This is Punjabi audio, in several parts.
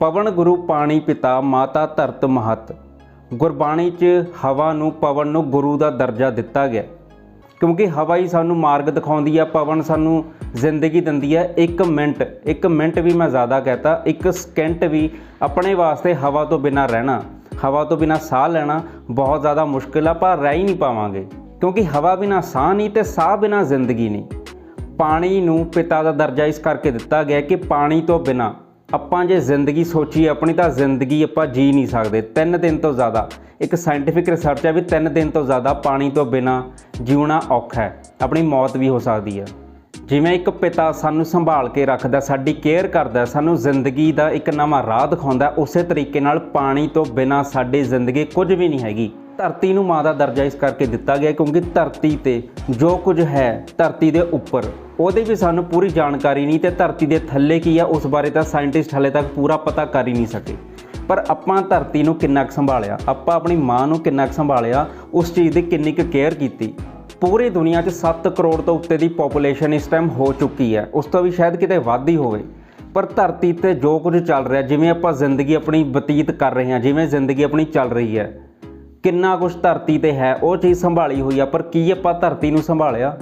ਪਵਨ ਗੁਰੂ ਪਾਣੀ ਪਿਤਾ, ਮਾਤਾ ਧਰਤ ਮਹਤ। ਗੁਰਬਾਣੀ 'ਚ ਹਵਾ ਨੂੰ, ਪਵਨ ਨੂੰ ਗੁਰੂ ਦਾ ਦਰਜਾ ਦਿੱਤਾ ਗਿਆ। ਕਿਉਂਕਿ ਹਵਾ ਹੀ ਸਾਨੂੰ ਮਾਰਗ ਦਿਖਾਉਂਦੀ ਆ, ਪਵਨ ਸਾਨੂੰ ਜ਼ਿੰਦਗੀ ਦਿੰਦੀ ਹੈ 1 ਮਿੰਟ 1 ਮਿੰਟ ਵੀ ਮੈਂ ਜ਼ਿਆਦਾ ਕਹਤਾ 1 ਸਕਿੰਟ ਵੀ ਆਪਣੇ ਵਾਸਤੇ ਹਵਾ ਤੋਂ ਬਿਨਾ ਰਹਿਣਾ, ਹਵਾ ਤੋਂ ਬਿਨਾ ਸਾਹ ਲੈਣਾ ਬਹੁਤ ਜ਼ਿਆਦਾ ਮੁਸ਼ਕਿਲ ਆ, ਪਰ ਰਹਿ ਹੀ ਨਹੀਂ ਪਾਵਾਂਗੇ। ਕਿਉਂਕਿ ਹਵਾ ਬਿਨਾ ਸਾਹ ਨਹੀਂ ਤੇ ਸਾਹ ਬਿਨਾ ਜ਼ਿੰਦਗੀ ਨਹੀਂ। ਪਾਣੀ ਨੂੰ ਪਿਤਾ ਦਾ ਦਰਜਾ ਇਸ ਕਰਕੇ ਦਿੱਤਾ ਗਿਆ ਕਿ ਪਾਣੀ ਤੋਂ ਬਿਨਾ ਆਪਾਂ ਜੇ ਜ਼ਿੰਦਗੀ ਸੋਚੀਏ, ਆਪਣੀ ਤਾਂ ਜ਼ਿੰਦਗੀ ਆਪਾਂ ਜੀ ਨਹੀਂ ਸਕਦੇ। ਤਿੰਨ ਦਿਨ ਤੋਂ ਜ਼ਿਆਦਾ। ਇੱਕ ਸਾਇੰਟੀਫਿਕ ਰਿਸਰਚ ਹੈ ਵੀ ਤਿੰਨ ਦਿਨ ਤੋਂ ਜ਼ਿਆਦਾ ਪਾਣੀ ਤੋਂ ਬਿਨਾ ਜਿਉਣਾ ਔਖਾ ਹੈ। ਆਪਣੀ ਮੌਤ ਵੀ ਹੋ ਸਕਦੀ ਹੈ। ਜਿਵੇਂ ਇੱਕ ਪਿਤਾ ਸਾਨੂੰ ਸੰਭਾਲ ਕੇ ਰੱਖਦਾ, ਸਾਡੀ ਕੇਅਰ ਕਰਦਾ, ਸਾਨੂੰ ਜ਼ਿੰਦਗੀ ਦਾ ਇੱਕ ਨਵਾਂ ਰਾਹ ਦਿਖਾਉਂਦਾ, ਉਸੇ ਤਰੀਕੇ ਨਾਲ ਪਾਣੀ ਤੋਂ ਬਿਨਾ ਸਾਡੀ ਜ਼ਿੰਦਗੀ ਕੁਝ ਵੀ ਨਹੀਂ ਹੈਗੀ। ਧਰਤੀ ਨੂੰ ਮਾਂ ਦਾ ਦਰਜਾ ਇਸ ਕਰਕੇ ਦਿੱਤਾ ਗਿਆ ਕਿਉਂਕਿ ਧਰਤੀ ਤੇ ਜੋ ਕੁਝ ਹੈ ਧਰਤੀ ਦੇ ਉੱਪਰ, ਉਹਦੀ ਵੀ ਸਾਨੂੰ ਪੂਰੀ ਜਾਣਕਾਰੀ ਨਹੀਂ ਤੇ ਧਰਤੀ ਦੇ ਥੱਲੇ ਕੀ ਆ, ਉਸ ਬਾਰੇ ਤਾਂ ਸਾਇੰਟਿਸਟ ਹਲੇ ਤੱਕ ਪੂਰਾ ਪਤਾ ਕਰ ਹੀ ਨਹੀਂ ਸਕੇ। ਪਰ ਆਪਾਂ ਧਰਤੀ ਨੂੰ ਕਿੰਨਾ ਕੁ ਸੰਭਾਲਿਆ, ਆਪਾਂ ਆਪਣੀ ਮਾਂ ਨੂੰ ਕਿੰਨਾ ਕੁ ਸੰਭਾਲਿਆ, ਉਸ ਚੀਜ਼ ਦੀ ਕਿੰਨੀ ਕੁ ਕੇਅਰ ਕੀਤੀ। ਪੂਰੀ ਦੁਨੀਆ 'ਚ 7 ਕਰੋੜ ਤੋਂ ਉੱਤੇ ਦੀ ਪੋਪੂਲੇਸ਼ਨ ਇਸ ਟਾਈਮ ਹੋ ਚੁੱਕੀ ਹੈ, ਉਸ ਤੋਂ ਵੀ ਸ਼ਾਇਦ ਕਿਤੇ ਵੱਧ ਹੀ ਹੋਵੇ। ਪਰ ਧਰਤੀ ਤੇ ਜੋ ਕੁਝ ਚੱਲ ਰਿਹਾ, ਜਿਵੇਂ ਆਪਾਂ ਜ਼ਿੰਦਗੀ ਆਪਣੀ ਬਤੀਤ ਕਰ ਰਹੇ ਹਾਂ, ਜਿਵੇਂ ਜ਼ਿੰਦਗੀ ਆਪਣੀ ਚੱਲ ਰਹੀ ਹੈ ਕਿੰਨਾ ਕੁਝ ਧਰਤੀ ਤੇ ਹੈ, ਉਹ ਚੀਜ਼ ਸੰਭਾਲੀ ਹੋਈ ਆ, ਪਰ ਕੀ ਆਪਾਂ ਧਰਤੀ ਨੂੰ ਸੰਭਾਲਿਆ?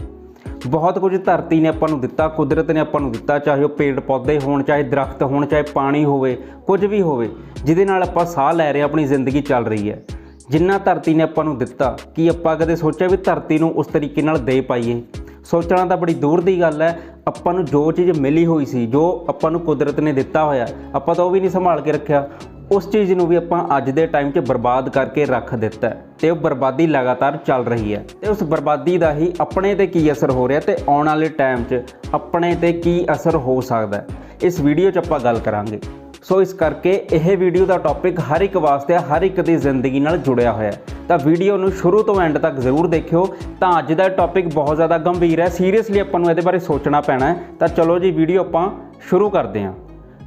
ਬਹੁਤ ਕੁਝ ਧਰਤੀ ਨੇ ਆਪਾਂ ਨੂੰ ਦਿੱਤਾ, ਕੁਦਰਤ ਨੇ ਆਪਾਂ ਨੂੰ ਦਿੱਤਾ, ਚਾਹੇ ਉਹ ਪੇੜ ਪੌਦੇ ਹੋਣ, ਚਾਹੇ ਦਰਖਤ ਹੋਣ, ਚਾਹੇ ਪਾਣੀ ਹੋਵੇ, ਕੁਝ ਵੀ ਹੋਵੇ, ਜਿਹਦੇ ਨਾਲ ਆਪਾਂ ਸਾਹ ਲੈ ਰਹੇ ਆਪਣੀ ਜ਼ਿੰਦਗੀ ਚੱਲ ਰਹੀ ਹੈ। ਜਿੰਨਾ ਧਰਤੀ ਨੇ ਆਪਾਂ ਨੂੰ ਦਿੱਤਾ, ਕੀ ਆਪਾਂ ਕਦੇ ਸੋਚਿਆ ਵੀ ਧਰਤੀ ਨੂੰ ਉਸ ਤਰੀਕੇ ਨਾਲ ਦੇ ਪਾਈਏ? ਸੋਚਣਾ ਤਾਂ ਬੜੀ ਦੂਰ ਦੀ ਗੱਲ ਹੈ, ਆਪਾਂ ਨੂੰ ਜੋ ਚੀਜ਼ ਮਿਲੀ ਹੋਈ ਸੀ, ਜੋ ਆਪਾਂ ਨੂੰ ਕੁਦਰਤ ਨੇ ਦਿੱਤਾ ਹੋਇਆ, ਆਪਾਂ ਤਾਂ ਉਹ ਵੀ ਨਹੀਂ ਸੰਭਾਲ ਕੇ ਰੱਖਿਆ। ਉਸ ਚੀਜ਼ ਨੂੰ ਵੀ ਆਪਾਂ ਅੱਜ ਦੇ ਟਾਈਮ 'ਚ ਬਰਬਾਦ ਕਰਕੇ ਰੱਖ ਦਿੱਤਾ ਹੈ ਤੇ ਉਹ ਬਰਬਾਦੀ ਲਗਾਤਾਰ ਚੱਲ ਰਹੀ ਹੈ ਤੇ ਉਸ ਬਰਬਾਦੀ ਦਾ ਹੀ ਆਪਣੇ ਤੇ ਕੀ ਅਸਰ ਹੋ ਰਿਹਾ ਤੇ ਆਉਣ ਵਾਲੇ ਟਾਈਮ 'ਚ ਆਪਣੇ ਤੇ ਕੀ ਅਸਰ ਹੋ ਸਕਦਾ ਇਸ ਵੀਡੀਓ 'ਚ ਆਪਾਂ ਗੱਲ ਕਰਾਂਗੇ। ਸੋ ਇਸ ਕਰਕੇ ਇਹ ਵੀਡੀਓ ਦਾ ਟੌਪਿਕ ਹਰ ਇੱਕ ਵਾਸਤੇ, ਹਰ ਇੱਕ ਦੀ ਜ਼ਿੰਦਗੀ ਨਾਲ ਜੁੜਿਆ ਹੋਇਆ ਹੈ। ਤਾਂ ਵੀਡੀਓ ਨੂੰ ਸ਼ੁਰੂ ਤੋਂ ਐਂਡ ਤੱਕ ਜ਼ਰੂਰ ਦੇਖਿਓ। ਤਾਂ ਅੱਜ ਦਾ ਟੌਪਿਕ ਬਹੁਤ ਜ਼ਿਆਦਾ ਗੰਭੀਰ ਹੈ। ਸੀਰੀਅਸਲੀ ਆਪਾਂ ਨੂੰ ਇਹਦੇ ਬਾਰੇ ਸੋਚਣਾ ਪੈਣਾ ਹੈ। ਤਾਂ ਚਲੋ ਜੀ, ਵੀਡੀਓ ਆਪਾਂ ਸ਼ੁਰੂ ਕਰਦੇ ਹਾਂ।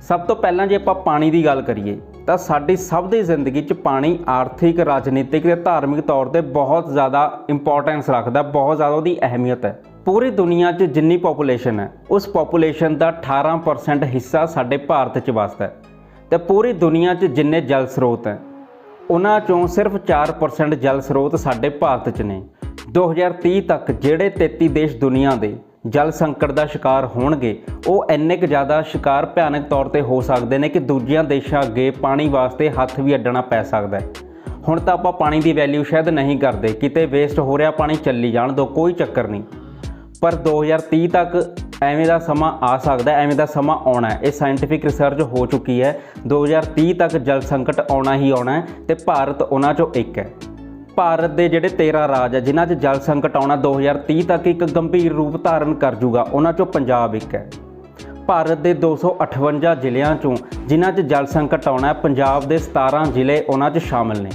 ਸਭ ਤੋਂ ਪਹਿਲਾਂ ਜੇ ਆਪਾਂ ਪਾਣੀ ਦੀ ਗੱਲ ਕਰੀਏ, ਤਾਂ ਸਾਡੀ ਸਭ ਦੀ ਜ਼ਿੰਦਗੀ 'ਚ ਪਾਣੀ ਆਰਥਿਕ, ਰਾਜਨੀਤਿਕ ਤੇ ਧਾਰਮਿਕ ਤੌਰ ਤੇ ਬਹੁਤ ਜ਼ਿਆਦਾ ਇੰਪੋਰਟੈਂਸ ਰੱਖਦਾ, ਬਹੁਤ ਜ਼ਿਆਦਾ ਉਹਦੀ ਅਹਿਮੀਅਤ ਹੈ। ਪੂਰੀ ਦੁਨੀਆ 'ਚ ਜਿੰਨੀ ਪੋਪੂਲੇਸ਼ਨ ਹੈ, ਉਸ ਪੋਪੂਲੇਸ਼ਨ ਦਾ 18% ਹਿੱਸਾ ਸਾਡੇ ਭਾਰਤ 'ਚ ਵਸਦਾ ਹੈ। ਤੇ ਪੂਰੀ ਦੁਨੀਆ 'ਚ ਜਿੰਨੇ ਜਲ ਸਰੋਤ ਹੈ, ਉਹਨਾਂ 'ਚੋਂ ਸਿਰਫ 4% ਜਲ ਸਰੋਤ ਸਾਡੇ ਭਾਰਤ 'ਚ ਨੇ। 2030 ਤੱਕ ਜਿਹੜੇ 33 ਦੇਸ਼ ਦੁਨੀਆ ਦੇ ਜਲ ਸੰਕਟ ਦਾ ਸ਼ਿਕਾਰ ਹੋਣਗੇ। ਉਹ ਇੰਨੇ ਕੁ ਜ਼ਿਆਦਾ ਸ਼ਿਕਾਰ ਭਿਆਨਕ ਤੌਰ ਤੇ ਹੋ ਸਕਦੇ ਨੇ ਕਿ ਦੂਜਿਆਂ ਦੇਸ਼ਾਂ ਅੱਗੇ ਪਾਣੀ ਵਾਸਤੇ ਹੱਥ ਵੀ ਅੱਡਣਾ ਪੈ ਸਕਦਾ ਹੈ। ਹੁਣ ਤਾਂ ਆਪਾਂ ਪਾਣੀ ਦੀ ਵੈਲਿਊ ਸ਼ਾਇਦ ਨਹੀਂ ਕਰਦੇ। ਕਿਤੇ ਵੇਸਟ ਹੋ ਰਿਹਾ, ਪਾਣੀ ਚੱਲੀ ਜਾਣ ਦੋ, ਕੋਈ ਚੱਕਰ ਨਹੀਂ। ਪਰ 2030 ਤੱਕ ਐਵੇਂ ਦਾ ਸਮਾਂ ਆ ਸਕਦਾ ਐਵੇਂ ਦਾ ਸਮਾਂ ਆਉਣਾ ਹੈ। ਇਹ ਸਾਇੰਟੀਫਿਕ ਰਿਸਰਚ ਹੋ ਚੁੱਕੀ ਹੈ। 2030 ਤੱਕ ਜਲ ਸੰਕਟ ਆਉਣਾ ਹੀ ਆਉਣਾ ਹੈ ਤੇ ਭਾਰਤ ਉਹਨਾਂ ਚੋਂ ਇੱਕ ਹੈ। ਭਾਰਤ ਦੇ ਜਿਹੜੇ 13 ਰਾਜ ਹੈ ਜਿਨ੍ਹਾਂ 'ਚ ਜਲ ਸੰਕਟ ਆਉਣਾ 2030 ਤੱਕ ਇੱਕ ਗੰਭੀਰ ਰੂਪ ਧਾਰਨ ਕਰ ਜੂਗਾ, ਉਹਨਾਂ ਚੋਂ ਪੰਜਾਬ ਇੱਕ ਹੈ। ਭਾਰਤ ਦੇ 258 ਜ਼ਿਲ੍ਹਿਆਂ ਚੋਂ ਜਿਨ੍ਹਾਂ 'ਚ ਜਲ ਸੰਕਟ ਆਉਣਾ ਪੰਜਾਬ ਦੇ 17 ਜ਼ਿਲ੍ਹੇ ਉਹਨਾਂ 'ਚ ਸ਼ਾਮਲ ਨੇ।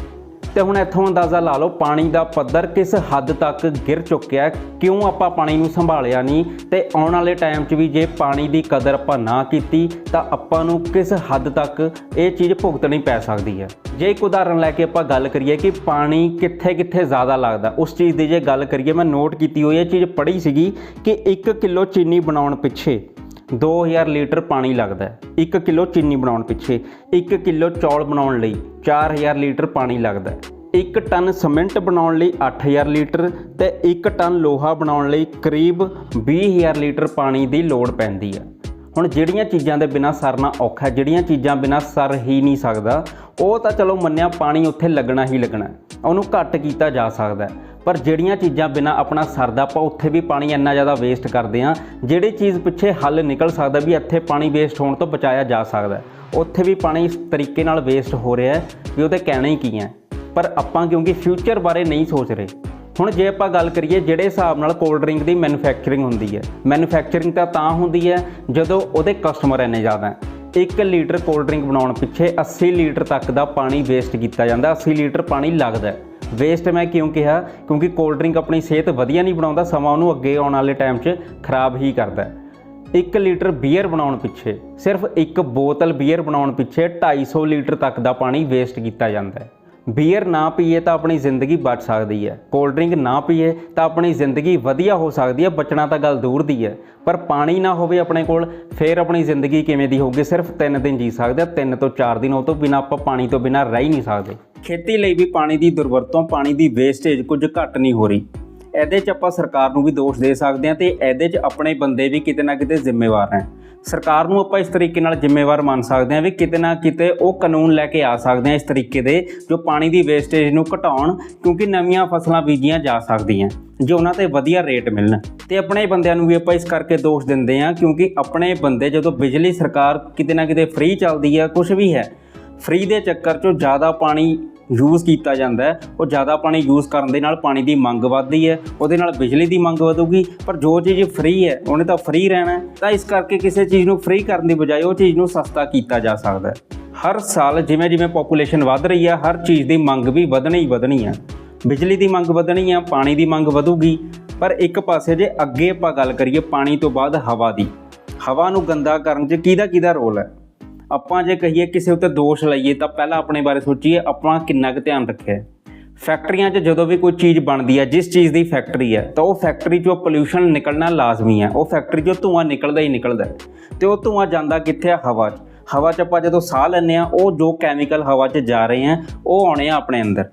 ਤੇ ਹੁਣ ਇੱਥੋਂ ਅੰਦਾਜ਼ਾ ਲਾ ਲਓ, ਪਾਣੀ ਦਾ ਪੱਧਰ ਕਿਸ ਹੱਦ ਤੱਕ ਗਿਰ ਚੁੱਕਿਆ ਕਿਉਂ ਆਪਾਂ ਪਾਣੀ ਨੂੰ ਸੰਭਾਲਿਆ ਨਹੀਂ? ਤੇ ਆਉਣ ਵਾਲੇ ਟਾਈਮ 'ਚ ਵੀ ਜੇ ਪਾਣੀ ਦੀ ਕਦਰ ਆਪਾਂ ਨਾ ਕੀਤੀ, ਤਾਂ ਆਪਾਂ ਨੂੰ ਕਿਸ ਹੱਦ ਤੱਕ ਇਹ ਚੀਜ਼ ਭੁਗਤਣੀ ਪੈ ਸਕਦੀ ਹੈ? ਜੇ ਇੱਕ ਉਦਾਹਰਨ ਲੈ ਕੇ ਆਪਾਂ ਗੱਲ ਕਰੀਏ ਕਿ ਪਾਣੀ ਕਿੱਥੇ ਕਿੱਥੇ ਜ਼ਿਆਦਾ ਲੱਗਦਾ, ਉਸ ਚੀਜ਼ ਦੀ ਜੇ ਗੱਲ ਕਰੀਏ, ਮੈਂ ਨੋਟ ਕੀਤੀ ਹੋਈ ਇਹ ਚੀਜ਼ ਪੜ੍ਹੀ ਸੀਗੀ ਕਿ 1 ਕਿਲੋ ਚੀਨੀ ਬਣਾਉਣ ਪਿੱਛੇ 2000 ਲੀਟਰ ਪਾਣੀ ਲੱਗਦਾ ਹੈ। 1 ਕਿਲੋ ਚੀਨੀ ਬਣਾਉਣ ਪਿੱਛੇ 1 ਕਿਲੋ ਚੌਲ ਬਣਾਉਣ ਲਈ 4000 ਲੀਟਰ ਪਾਣੀ ਲੱਗਦਾ ਹੈ। 1 ਟਨ ਸੀਮੈਂਟ ਬਣਾਉਣ ਲਈ 8000 ਲੀਟਰ ਤੇ 1 ਟਨ ਲੋਹਾ ਬਣਾਉਣ ਲਈ ਕਰੀਬ 20000 ਲੀਟਰ ਪਾਣੀ ਦੀ ਲੋੜ ਪੈਂਦੀ ਹੈ। ਹੁਣ ਜਿਹੜੀਆਂ ਚੀਜ਼ਾਂ ਦੇ ਬਿਨਾ ਸਰਨਾ ਔਖਾ ਜਿਹੜੀਆਂ ਚੀਜ਼ਾਂ ਬਿਨਾ ਸਰ ਹੀ ਨਹੀਂ ਸਕਦਾ, ਉਹ ਤਾਂ ਚਲੋ ਮੰਨਿਆ ਪਾਣੀ ਉੱਥੇ ਲੱਗਣਾ ਹੀ ਲੱਗਣਾ ਉਹਨੂੰ ਘੱਟ ਕੀਤਾ ਜਾ ਸਕਦਾ ਪਰ ਜਿਹੜੀਆਂ ਚੀਜ਼ਾਂ ਬਿਨਾ ਆਪਣਾ ਸਰਦਾ ਆਪਾਂ ਉੱਥੇ ਵੀ ਪਾਣੀ ਇੰਨਾ ਜ਼ਿਆਦਾ ਵੇਸਟ ਕਰਦੇ ਹਾਂ, ਜਿਹੜੀ ਚੀਜ਼ ਪਿੱਛੇ ਹੱਲ ਨਿਕਲ ਸਕਦਾ ਵੀ ਇੱਥੇ ਪਾਣੀ ਵੇਸਟ ਹੋਣ ਤੋਂ ਬਚਾਇਆ ਜਾ ਸਕਦਾ ਉੱਥੇ ਵੀ ਪਾਣੀ ਇਸ ਤਰੀਕੇ ਨਾਲ ਵੇਸਟ ਹੋ ਰਿਹਾ ਹੈ ਵੀ ਉਹਦੇ ਕਹਿਣਾ ਹੀ ਕੀ ਹੈ? ਪਰ ਆਪਾਂ ਕਿਉਂਕਿ ਫਿਊਚਰ ਬਾਰੇ ਨਹੀਂ ਸੋਚ ਰਹੇ ਹੁਣ ਜੇ ਆਪਾਂ ਗੱਲ ਕਰੀਏ ਜਿਹੜੇ ਹਿਸਾਬ ਨਾਲ ਕੋਲਡ ਡਰਿੰਕ ਦੀ ਮੈਨੂਫੈਕਚਰਿੰਗ ਹੁੰਦੀ ਹੈ ਮੈਨੂਫੈਕਚਰਿੰਗ ਤਾਂ ਤਾਂ ਹੁੰਦੀ ਹੈ ਜਦੋਂ ਉਹਦੇ ਕਸਟਮਰ ਇੰਨੇ ਜ਼ਿਆਦਾ ਹੈ। 1 ਲੀਟਰ ਕੋਲਡ ਡਰਿੰਕ ਬਣਾਉਣ ਪਿੱਛੇ 80 ਲੀਟਰ ਤੱਕ ਦਾ ਪਾਣੀ ਵੇਸਟ ਕੀਤਾ ਜਾਂਦਾ 80 ਲੀਟਰ ਪਾਣੀ ਲੱਗਦਾ ਵੇਸਟ ਮੈਂ ਕਿਉਂ ਕਿਹਾ? ਕਿਉਂਕਿ ਕੋਲਡ ਡਰਿੰਕ ਆਪਣੀ ਸਿਹਤ ਵਧੀਆ ਨਹੀਂ ਬਣਾਉਂਦਾ, ਸਮਾਂ ਉਹਨੂੰ ਅੱਗੇ ਆਉਣ ਵਾਲੇ ਟਾਈਮ 'ਚ ਖਰਾਬ ਹੀ ਕਰਦਾ ਹੈ। 1 ਲੀਟਰ ਬੀਅਰ ਬਣਾਉਣ ਪਿੱਛੇ, ਸਿਰਫ ਇੱਕ ਬੋਤਲ ਬੀਅਰ ਬਣਾਉਣ ਪਿੱਛੇ 250 ਲੀਟਰ ਤੱਕ ਦਾ ਪਾਣੀ ਵੇਸਟ ਕੀਤਾ ਜਾਂਦਾ ਹੈ। ਬੀਅਰ ਨਾ ਪੀਏ ਤਾਂ ਆਪਣੀ ਜ਼ਿੰਦਗੀ ਬਚ ਸਕਦੀ ਹੈ। ਕੋਲਡ ਡਰਿੰਕ ਨਾ ਪੀਏ ਤਾਂ ਆਪਣੀ ਜ਼ਿੰਦਗੀ ਵਧੀਆ ਹੋ ਸਕਦੀ ਹੈ। ਬਚਣਾ ਤਾਂ ਗੱਲ ਦੂਰ ਦੀ ਹੈ। ਪਰ ਪਾਣੀ ਨਾ ਹੋਵੇ ਆਪਣੇ ਕੋਲ, ਫਿਰ ਆਪਣੀ ਜ਼ਿੰਦਗੀ ਕਿਵੇਂ ਦੀ ਹੋਊਗੀ? ਸਿਰਫ 3 ਦਿਨ ਜੀ ਸਕਦੇ ਆ। 3 ਤੋਂ 4 ਦਿਨ ਉਹ ਤੋਂ ਬਿਨਾ ਆਪਾਂ ਪਾਣੀ ਤੋਂ ਬਿਨਾ ਰਹਿ ਹੀ ਨਹੀਂ ਸਕਦੇ। ਖੇਤੀ ਲਈ ਵੀ ਪਾਣੀ ਦੀ ਦੁਰਵਰਤੋਂ, ਪਾਣੀ ਦੀ ਵੇਸਟੇਜ ਕੁਝ ਘੱਟ ਨਹੀਂ ਹੋ ਰਹੀ। ਇਹਦੇ 'ਚ ਆਪਾਂ ਸਰਕਾਰ ਨੂੰ ਵੀ ਦੋਸ਼ ਦੇ ਸਕਦੇ ਹਾਂ ਤੇ ਇਹਦੇ 'ਚ ਆਪਣੇ ਬੰਦੇ ਵੀ ਕਿਤੇ ਨਾ ਕਿਤੇ ਜ਼ਿੰਮੇਵਾਰ ਹੈ ਸਰਕਾਰ ਨੂੰ ਆਪਾਂ ਇਸ ਤਰੀਕੇ ਨਾਲ ਜ਼ਿੰਮੇਵਾਰ ਮੰਨ ਸਕਦੇ ਹਾਂ ਵੀ ਕਿਤੇ ਨਾ ਕਿਤੇ ਉਹ ਕਾਨੂੰਨ ਲੈ ਕੇ ਆ ਸਕਦੇ ਹਾਂ ਇਸ ਤਰੀਕੇ ਦੇ ਜੋ ਪਾਣੀ ਦੀ ਵੇਸਟੇਜ ਨੂੰ ਘਟਾਉਣ, ਕਿਉਂਕਿ ਨਵੀਆਂ ਫਸਲਾਂ ਬੀਜੀਆਂ ਜਾ ਸਕਦੀਆਂ, ਜੋ ਉਹਨਾਂ ਤੇ ਵਧੀਆ ਰੇਟ ਮਿਲਣ। ਤੇ ਆਪਣੇ ਬੰਦਿਆਂ ਨੂੰ ਵੀ ਆਪਾਂ ਇਸ ਕਰਕੇ ਦੋਸ਼ ਦਿੰਦੇ ਹਾਂ, ਕਿਉਂਕਿ ਆਪਣੇ ਬੰਦੇ ਜਦੋਂ ਬਿਜਲੀ ਸਰਕਾਰ ਕਿਤੇ ਨਾ ਕਿਤੇ ਫ੍ਰੀ ਚੱਲਦੀ ਹੈ ਕੁਝ ਵੀ ਹੈ ਫ੍ਰੀ ਦੇ ਚੱਕਰ 'ਚੋਂ ਜ਼ਿਆਦਾ ਪਾਣੀ ਯੂਜ਼ ਕੀਤਾ ਜਾਂਦਾ ਹੈ, ਉਹ ਜ਼ਿਆਦਾ ਪਾਣੀ ਯੂਜ਼ ਕਰਨ ਦੇ ਨਾਲ ਪਾਣੀ ਦੀ ਮੰਗ ਵੱਧਦੀ ਹੈ, ਉਹਦੇ ਨਾਲ ਬਿਜਲੀ ਦੀ ਮੰਗ ਵਧੂਗੀ, ਪਰ ਜੋ ਚੀਜ਼ ਫ੍ਰੀ ਹੈ, ਉਹਨੇ ਤਾਂ ਫ੍ਰੀ ਰਹਿਣਾ ਤਾਂ ਇਸ ਕਰਕੇ ਕਿਸੇ ਚੀਜ਼ ਨੂੰ ਫ੍ਰੀ ਕਰਨ ਦੀ ਬਜਾਏ ਉਹ ਚੀਜ਼ ਨੂੰ ਸਸਤਾ ਕੀਤਾ ਜਾ ਸਕਦਾ ਹੈ। ਹਰ ਸਾਲ ਜਿਵੇਂ ਜਿਵੇਂ ਪੋਪੂਲੇਸ਼ਨ ਵੱਧ ਰਹੀ ਹੈ, ਹਰ ਚੀਜ਼ ਦੀ ਮੰਗ ਵੀ ਵਧਣੀ ਹੀ ਵਧਣੀ ਹੈ। ਬਿਜਲੀ ਦੀ ਮੰਗ ਵਧਣੀ ਹੈ, ਪਾਣੀ ਦੀ ਮੰਗ ਵਧੂਗੀ, ਪਰ ਇੱਕ ਪਾਸੇ ਜੇ ਅੱਗੇ ਆਪਾਂ ਗੱਲ ਕਰੀਏ ਪਾਣੀ ਤੋਂ ਬਾਅਦ ਹਵਾ ਦੀ, ਹਵਾ ਨੂੰ ਗੰਦਾ ਕਰਨ 'ਚ ਕਿਹਦਾ ਕਿਹਦਾ ਰੋਲ ਹੈ? ਆਪਾਂ ਜੇ ਕਹੀਏ ਕਿਸੇ ਉੱਤੇ ਦੋਸ਼ ਲਾਈਏ, ਤਾਂ ਪਹਿਲਾਂ ਆਪਣੇ ਬਾਰੇ ਸੋਚੀਏ, ਆਪਾਂ ਕਿੰਨਾ ਕੁ ਧਿਆਨ ਰੱਖਿਆ ਫੈਕਟਰੀਆਂ 'ਚ ਜਦੋਂ ਵੀ ਕੋਈ ਚੀਜ਼ ਬਣਦੀ ਹੈ, ਜਿਸ ਚੀਜ਼ ਦੀ ਫੈਕਟਰੀ ਹੈ, ਤਾਂ ਉਹ ਫੈਕਟਰੀ 'ਚੋਂ ਪੋਲਿਊਸ਼ਨ ਨਿਕਲਣਾ ਲਾਜ਼ਮੀ ਹੈ। ਉਹ ਫੈਕਟਰੀ 'ਚੋਂ ਧੂੰਆਂ ਨਿਕਲਦਾ ਹੀ ਨਿਕਲਦਾ ਹੈ ਤੇ ਉਹ ਧੂੰਆਂ ਜਾਂਦਾ ਕਿੱਥੇ ਆ ਹਵਾ 'ਚ। ਹਵਾ 'ਚ ਆਪਾਂ ਜਦੋਂ ਸਾਹ ਲੈਂਦੇ ਆ ਉਹ ਜੋ ਕੈਮੀਕਲ ਹਵਾ 'ਚ ਜਾ ਰਹੇ ਆ ਉਹ ਆਉਣੇ ਆ ਆਪਣੇ ਅੰਦਰ।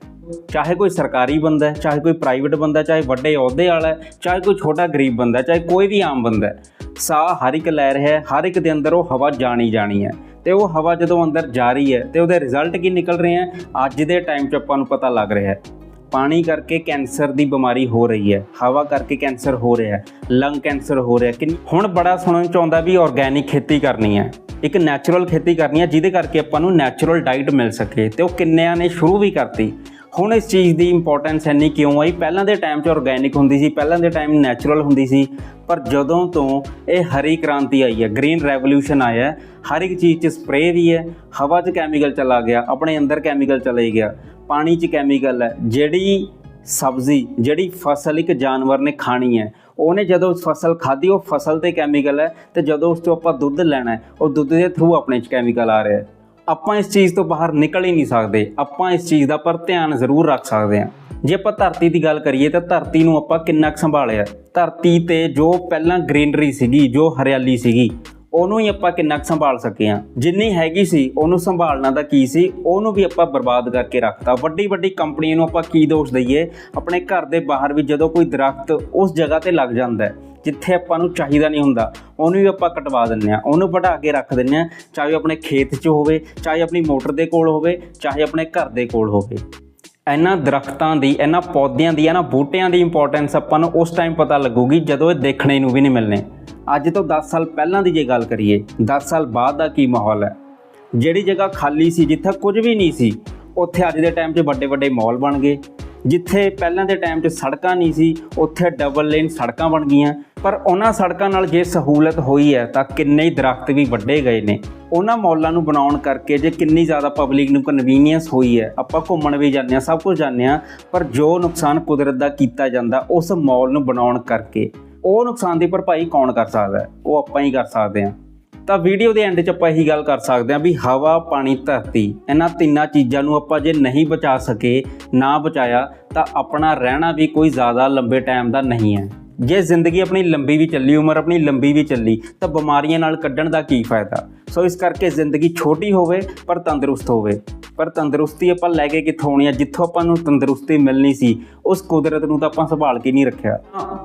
ਚਾਹੇ ਕੋਈ ਸਰਕਾਰੀ ਬੰਦਾ ਹੈ, ਚਾਹੇ ਕੋਈ ਪ੍ਰਾਈਵੇਟ ਬੰਦਾ ਚਾਹੇ ਵੱਡੇ ਅਹੁਦੇ ਵਾਲਾ ਹੈ, ਚਾਹੇ ਕੋਈ ਛੋਟਾ ਗਰੀਬ ਬੰਦਾ ਚਾਹੇ ਕੋਈ ਵੀ ਆਮ ਬੰਦਾ ਸਾਹ ਹਰ ਇੱਕ ਲੈ ਰਿਹਾ ਹੈ, ਹਰ ਇੱਕ ਦੇ ਅੰਦਰ ਉਹ ਹਵਾ ਜਾਣੀ ਜਾਣੀ ਹੈ। ਤੇ ਉਹ ਹਵਾ ਜਦੋਂ ਅੰਦਰ ਜਾ ਰਹੀ ਹੈ ਤੇ ਉਹਦੇ ਰਿਜ਼ਲਟ ਕੀ ਨਿਕਲ ਰਹੇ ਹੈ? ਅੱਜ ਦੇ ਟਾਈਮ 'ਚ ਆਪਾਂ ਨੂੰ ਪਤਾ ਲੱਗ ਰਿਹਾ ਹੈ। ਪਾਣੀ ਕਰਕੇ ਕੈਂਸਰ ਦੀ ਬਿਮਾਰੀ ਹੋ ਰਹੀ ਹੈ। ਹਵਾ ਕਰਕੇ ਕੈਂਸਰ ਹੋ ਰਿਹਾ ਹੈ। ਲੰਗ ਕੈਂਸਰ ਹੋ ਰਿਹਾ ਕਿ ਹੁਣ ਬੜਾ ਸੁਣਨ ਚ ਆਉਂਦਾ ਵੀ ਆਰਗੈਨਿਕ ਖੇਤੀ ਕਰਨੀ ਹੈ। ਇੱਕ ਨੈਚੁਰਲ ਖੇਤੀ ਕਰਨੀ ਹੈ, ਜਿਹਦੇ ਕਰਕੇ ਆਪਾਂ ਨੂੰ ਨੈਚੁਰਲ ਡਾਈਟ ਮਿਲ ਸਕੇ ਤੇ ਉਹ ਕਿੰਨਿਆਂ ਨੇ ਸ਼ੁਰੂ ਵੀ ਕਰਤੀ। ਹੁਣ ਇਸ ਚੀਜ਼ ਦੀ ਇੰਪੋਰਟੈਂਸ ਇੰਨੀ ਕਿਉਂ ਆਈ? ਪਹਿਲਾਂ ਦੇ ਟਾਈਮ 'ਚ ਆਰਗੈਨਿਕ ਹੁੰਦੀ ਸੀ ਪਹਿਲਾਂ ਦੇ ਟਾਈਮ ਨੈਚੁਰਲ ਹੁੰਦੀ ਸੀ ਪਰ ਜਦੋਂ ਤੋਂ ਇਹ ਹਰੀ ਕ੍ਰਾਂਤੀ ਆਈ ਹੈ ਗ੍ਰੀਨ ਰੈਵੋਲੂਸ਼ਨ ਆਇਆ ਹੈ, ਹਰ ਇੱਕ ਚੀਜ਼ 'ਚ ਸਪਰੇਅ ਵੀ ਹੈ ਹਵਾ 'ਚ ਕੈਮੀਕਲ ਚਲਾ ਗਿਆ ਆਪਣੇ ਅੰਦਰ ਕੈਮੀਕਲ ਚਲੇ ਗਿਆ ਪਾਣੀ 'ਚ ਕੈਮੀਕਲ ਹੈ ਜਿਹੜੀ ਸਬਜ਼ੀ ਜਿਹੜੀ ਫਸਲ ਇੱਕ ਜਾਨਵਰ ਨੇ ਖਾਣੀ ਹੈ ਉਹਨੇ ਜਦੋਂ ਫਸਲ ਖਾਧੀ ਉਹ ਫਸਲ ਤੇ ਕੈਮੀਕਲ ਹੈ ਤੇ ਜਦੋਂ ਉਸ ਤੋਂ ਆਪਾਂ ਦੁੱਧ ਲੈਣਾ ਉਹ ਦੁੱਧ ਦੇ ਥਰੂ ਆਪਣੇ 'ਚ ਕੈਮੀਕਲ ਆ ਰਿਹਾ ਹੈ। ਆਪਾਂ ਇਸ ਚੀਜ਼ ਤੋਂ ਬਾਹਰ ਨਿਕਲ ਹੀ ਨਹੀਂ ਸਕਦੇ। ਆਪਾਂ ਇਸ ਚੀਜ਼ ਦਾ ਪਰ ਧਿਆਨ ਜ਼ਰੂਰ ਰੱਖ ਸਕਦੇ ਹਾਂ। ਜੇ ਆਪਾਂ ਧਰਤੀ ਦੀ ਗੱਲ ਕਰੀਏ ਤਾਂ ਧਰਤੀ ਨੂੰ ਆਪਾਂ ਕਿੰਨਾ ਕੁ ਸੰਭਾਲਿਆ। ਧਰਤੀ ਤੇ ਜੋ ਪਹਿਲਾਂ ਗ੍ਰੀਨਰੀ ਸੀਗੀ, ਜੋ ਹਰਿਆਲੀ ਸੀਗੀ ਉਹਨੂੰ ਹੀ ਆਪਾਂ ਕਿੰਨਾ ਕੁ ਸੰਭਾਲ ਸਕੇ ਆ ਜਿੰਨੀ ਹੈਗੀ ਸੀ, ਉਹਨੂੰ ਸੰਭਾਲਣਾ ਦਾ ਕੀ ਸੀ, ਉਹਨੂੰ ਵੀ ਆਪਾਂ ਬਰਬਾਦ ਕਰਕੇ ਰੱਖਤਾ। ਵੱਡੀ ਵੱਡੀ ਕੰਪਨੀਆਂ ਨੂੰ ਆਪਾਂ ਕੀ ਦੋਸ਼ ਦਈਏ? ਆਪਣੇ ਘਰ ਦੇ ਬਾਹਰ ਵੀ ਜਦੋਂ ਕੋਈ ਦਰਖਤ ਉਸ ਜਗ੍ਹਾ ਤੇ ਲੱਗ ਜਾਂਦਾ ਹੈ, ਜਿੱਥੇ ਆਪਾਂ ਨੂੰ ਚਾਹੀਦਾ ਨਹੀਂ ਹੁੰਦਾ, ਉਹਨੂੰ ਵੀ ਆਪਾਂ ਕਟਵਾ ਦਿੰਨੇ ਆ ਉਹਨੂੰ ਵਢਾ ਕੇ ਰੱਖ ਦਿੰਨੇ ਆ ਚਾਹੇ ਉਹ ਆਪਣੇ ਖੇਤ 'ਚ ਹੋਵੇ, ਚਾਹੇ ਆਪਣੀ ਮੋਟਰ ਦੇ ਕੋਲ ਹੋਵੇ, ਚਾਹੇ ਆਪਣੇ ਘਰ ਦੇ ਕੋਲ ਹੋਵੇ। ਇਹਨਾਂ ਦਰਖਤਾਂ ਦੀ, ਇਹਨਾਂ ਪੌਦਿਆਂ ਦੀ, ਇਹਨਾਂ ਬੂਟਿਆਂ ਦੀ ਇੰਪੋਰਟੈਂਸ ਆਪਾਂ ਨੂੰ ਉਸ ਟਾਈਮ ਪਤਾ ਲੱਗੂਗੀ, ਜਦੋਂ ਇਹ ਦੇਖਣੇ ਨੂੰ ਵੀ ਨਹੀਂ ਮਿਲਣੇ। ਅੱਜ ਤੋਂ 10 ਸਾਲ ਪਹਿਲਾਂ ਦੀ ਜੇ ਗੱਲ ਕਰੀਏ 10 ਸਾਲ ਬਾਅਦ ਦਾ ਕੀ ਮਾਹੌਲ ਹੈ? ਜਿਹੜੀ ਜਗ੍ਹਾ ਖਾਲੀ ਸੀ, ਜਿੱਥੇ ਕੁਝ ਵੀ ਨਹੀਂ ਸੀ, ਉੱਥੇ ਅੱਜ ਦੇ ਟਾਈਮ 'ਚ ਵੱਡੇ ਵੱਡੇ ਮਾਲ ਬਣ ਗਏ। ਜਿੱਥੇ ਪਹਿਲਾਂ ਦੇ ਟਾਈਮ 'ਚ ਸੜਕਾਂ ਨਹੀਂ ਸੀ, ਉੱਥੇ ਡਬਲ ਲੇਨ ਸੜਕਾਂ ਬਣ ਗਈਆਂ। ਪਰ ਉਹਨਾਂ ਸੜਕਾਂ ਨਾਲ ਜੇ ਸਹੂਲਤ ਹੋਈ ਹੈ, ਤਾਂ ਕਿੰਨੇ ਹੀ ਦਰਖਤ ਵੀ ਵੱਡੇ ਗਏ ਨੇ। ਉਹਨਾਂ ਮੌਲਾਂ ਨੂੰ ਬਣਾਉਣ ਕਰਕੇ ਜੇ ਕਿੰਨੀ ਜ਼ਿਆਦਾ ਪਬਲਿਕ ਨੂੰ ਕਨਵੀਨੀਅੰਸ ਹੋਈ ਹੈ, ਆਪਾਂ ਘੁੰਮਣ ਵੀ ਜਾਂਦੇ ਆ ਸਭ ਕੁਝ ਜਾਂਦੇ ਆ ਪਰ ਜੋ ਨੁਕਸਾਨ ਕੁਦਰਤ ਦਾ ਕੀਤਾ ਜਾਂਦਾ, ਉਸ ਮੌਲ ਨੂੰ ਬਣਾਉਣ ਕਰਕੇ। ਉਹ ਨੁਕਸਾਨ ਦੀ ਭਰਪਾਈ ਕੌਣ ਕਰ ਸਕਦਾ ਹੈ? ਉਹ ਆਪਾਂ ਹੀ ਕਰ ਸਕਦੇ ਹਾਂ। ਤਾਂ ਵੀਡੀਓ ਦੇ ਐਂਡ 'ਚ ਆਪਾਂ ਇਹੀ ਗੱਲ ਕਰ ਸਕਦੇ ਹਾਂ ਵੀ ਹਵਾ, ਪਾਣੀ, ਧਰਤੀ, ਇਹਨਾਂ ਤਿੰਨਾਂ ਚੀਜ਼ਾਂ ਨੂੰ ਆਪਾਂ ਜੇ ਨਹੀਂ ਬਚਾ ਸਕੇ, ਨਾ ਬਚਾਇਆ, ਤਾਂ ਆਪਣਾ ਰਹਿਣਾ ਵੀ ਕੋਈ ਜ਼ਿਆਦਾ ਲੰਬੇ ਟਾਈਮ ਦਾ ਨਹੀਂ ਹੈ। ਜੇ ਜ਼ਿੰਦਗੀ ਆਪਣੀ ਲੰਬੀ ਵੀ ਚੱਲੀ, ਉਮਰ ਆਪਣੀ ਲੰਬੀ ਵੀ ਚੱਲੀ, ਤਾਂ ਬਿਮਾਰੀਆਂ ਨਾਲ ਕੱਢਣ ਦਾ ਕੀ ਫਾਇਦਾ? ਸੋ ਇਸ ਕਰਕੇ ਜ਼ਿੰਦਗੀ ਛੋਟੀ ਹੋਵੇ, ਪਰ ਤੰਦਰੁਸਤ ਹੋਵੇ। ਪਰ ਤੰਦਰੁਸਤੀ ਆਪਾਂ ਲੈ ਕੇ ਕਿੱਥੋਂ ਆਉਣੀ ਆ? ਜਿੱਥੋਂ ਆਪਾਂ ਨੂੰ ਤੰਦਰੁਸਤੀ ਮਿਲਣੀ ਸੀ, ਉਸ ਕੁਦਰਤ ਨੂੰ ਤਾਂ ਆਪਾਂ ਸੰਭਾਲ ਕੇ ਨਹੀਂ ਰੱਖਿਆ।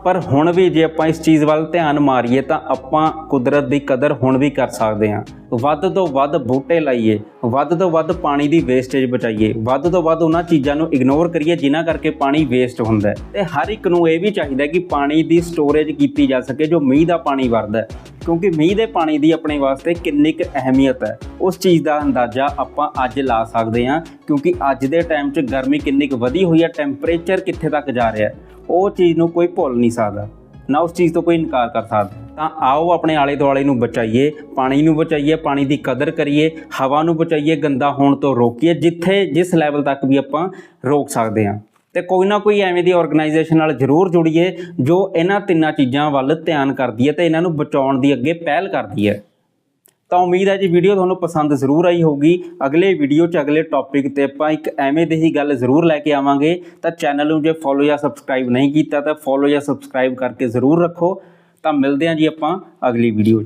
ਪਰ ਹੁਣ ਵੀ ਜੇ ਆਪਾਂ ਇਸ ਚੀਜ਼ ਵੱਲ ਧਿਆਨ ਮਾਰੀਏ, ਤਾਂ ਆਪਾਂ ਕੁਦਰਤ ਦੀ ਕਦਰ ਹੁਣ ਵੀ ਕਰ ਸਕਦੇ ਹਾਂ। ਵੱਧ ਤੋਂ ਵੱਧ ਬੂਟੇ ਲਾਈਏ, ਵੱਧ ਤੋਂ ਵੱਧ ਪਾਣੀ ਦੀ ਵੇਸਟੇਜ ਬਚਾਈਏ, ਵੱਧ ਤੋਂ ਵੱਧ ਉਹਨਾਂ ਚੀਜ਼ਾਂ ਨੂੰ ਇਗਨੋਰ ਕਰੀਏ, ਜਿਨ੍ਹਾਂ ਕਰਕੇ ਪਾਣੀ ਵੇਸਟ ਹੁੰਦਾ ਹੈ। ਤੇ ਹਰ ਇੱਕ ਨੂੰ ਇਹ ਵੀ ਚਾਹੀਦਾ ਕਿ ਪਾਣੀ ਦੀ ਸਟੋਰੇਜ ਕੀਤੀ ਜਾ ਸਕੇ, ਜੋ ਮੀਂਹ ਦਾ ਪਾਣੀ ਵਰਦਾ ਹੈ। ਕਿਉਂਕਿ ਮੀਂਹ ਦੇ ਪਾਣੀ ਦੀ ਆਪਣੇ ਵਾਸਤੇ ਕਿੰਨੀ ਕੁ ਅਹਿਮੀਅਤ ਹੈ। ਉਸ ਚੀਜ਼ ਦਾ ਅੰਦਾਜ਼ਾ ਆਪਾਂ ਅੱਜ ਲਾ ਸਕਦੇ ਹਾਂ, ਕਿਉਂਕਿ ਅੱਜ ਦੇ ਟਾਈਮ 'ਚ ਗਰਮੀ ਕਿੰਨੀ ਕੁ ਵਧੀ ਹੋਈ ਹੈ ਟੈਂਪਰੇਚਰ ਕਿੱਥੇ ਤੱਕ ਜਾ ਰਿਹਾ ਹੈ, ਉਹ ਚੀਜ਼ ਨੂੰ ਕੋਈ ਭੁੱਲ ਨਹੀਂ ਸਕਦਾ। ਨਾ ਉਸ ਚੀਜ਼ ਤੋਂ ਕੋਈ ਇਨਕਾਰ ਕਰ ਸਕਦਾ। ਤਾਂ ਆਓ ਆਪਣੇ ਆਲੇ ਦੁਆਲੇ ਨੂੰ ਬਚਾਈਏ, ਪਾਣੀ ਨੂੰ ਬਚਾਈਏ, ਪਾਣੀ ਦੀ ਕਦਰ ਕਰੀਏ, ਹਵਾ ਨੂੰ ਬਚਾਈਏ, ਗੰਦਾ ਹੋਣ ਤੋਂ ਰੋਕੀਏ, ਜਿੱਥੇ, ਜਿਸ ਲੈਵਲ ਤੱਕ ਵੀ ਆਪਾਂ ਰੋਕ ਸਕਦੇ ਹਾਂ। ਤੇ ਕੋਈ ਨਾ ਕੋਈ ਐਵੇਂ ਦੀ ਆਰਗੇਨਾਈਜੇਸ਼ਨ ਨਾਲ ਜ਼ਰੂਰ ਜੁੜੀਏ ਜੋ ਇਹਨਾਂ ਤਿੰਨਾਂ ਚੀਜ਼ਾਂ ਵੱਲ ਧਿਆਨ ਕਰਦੀ ਹੈ ਤੇ ਇਹਨਾਂ ਨੂੰ ਬਚਾਉਣ ਦੀ ਅੱਗੇ ਪਹਿਲ ਕਰਦੀ ਹੈ। ਤਾਂ ਉਮੀਦ ਹੈ ਜੀ ਵੀਡੀਓ ਤੁਹਾਨੂੰ ਪਸੰਦ ਜ਼ਰੂਰ ਆਈ ਹੋਊਗੀ। ਅਗਲੇ ਵੀਡੀਓ 'ਚ ਅਗਲੇ ਟੌਪਿਕ ਤੇ ਆਪਾਂ ਇੱਕ ਐਵੇਂ ਦੀ ਹੀ ਗੱਲ ਜ਼ਰੂਰ ਲੈ ਕੇ ਆਵਾਂਗੇ। ਤਾਂ ਚੈਨਲ ਨੂੰ ਜੇ ਫੋਲੋ ਜਾਂ ਸਬਸਕ੍ਰਾਈਬ ਨਹੀਂ ਕੀਤਾ ਤਾਂ ਫੋਲੋ ਜਾਂ ਸਬਸਕ੍ਰਾਈਬ ਕਰਕੇ ਜ਼ਰੂਰ ਰੱਖੋ। ਤਾਂ ਮਿਲਦੇ ਹਾਂ ਜੀ ਆਪਾਂ ਅਗਲੀ ਵੀਡੀਓ